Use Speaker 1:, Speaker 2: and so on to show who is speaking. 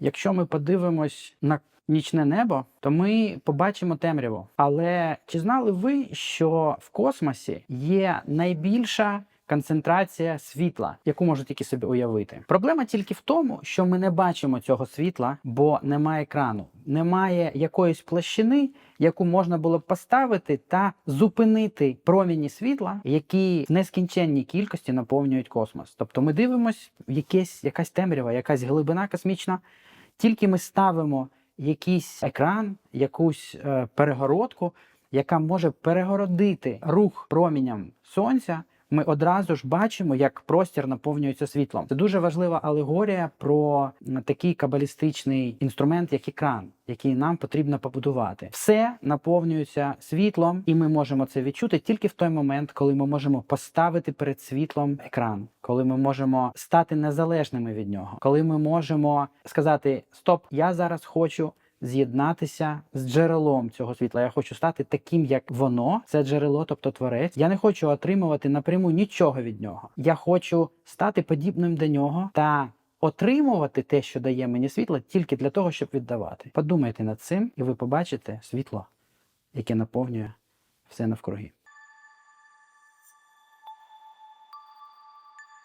Speaker 1: Якщо ми подивимось на нічне небо, то ми побачимо темряву. Але чи знали ви, що в космосі є найбільша концентрація світла, яку можуть тільки собі уявити? Проблема тільки в тому, що ми не бачимо цього світла, бо немає екрану, немає якоїсь площини, яку можна було б поставити та зупинити проміні світла, які в нескінченній кількості наповнюють космос. Тобто ми дивимось в якесь якась темрява, якась глибина космічна. Тільки ми ставимо якийсь екран, якусь е, перегородку, яка може перегородити рух проміням сонця. Ми одразу ж бачимо, як простір наповнюється світлом. Це дуже важлива алегорія про такий кабалістичний інструмент, як екран, який нам потрібно побудувати. Все наповнюється світлом, і ми можемо це відчути тільки в той момент, коли ми можемо поставити перед світлом екран, коли ми можемо стати незалежними від нього, коли ми можемо сказати: Стоп, я зараз хочу з'єднатися з джерелом цього світла. Я хочу стати таким, як воно, це джерело, тобто творець. Я не хочу отримувати напряму нічого від нього. Я хочу стати подібним до нього та отримувати те, що дає мені світло, тільки для того, щоб віддавати. Подумайте над цим, і ви побачите світло, яке наповнює все навкруги.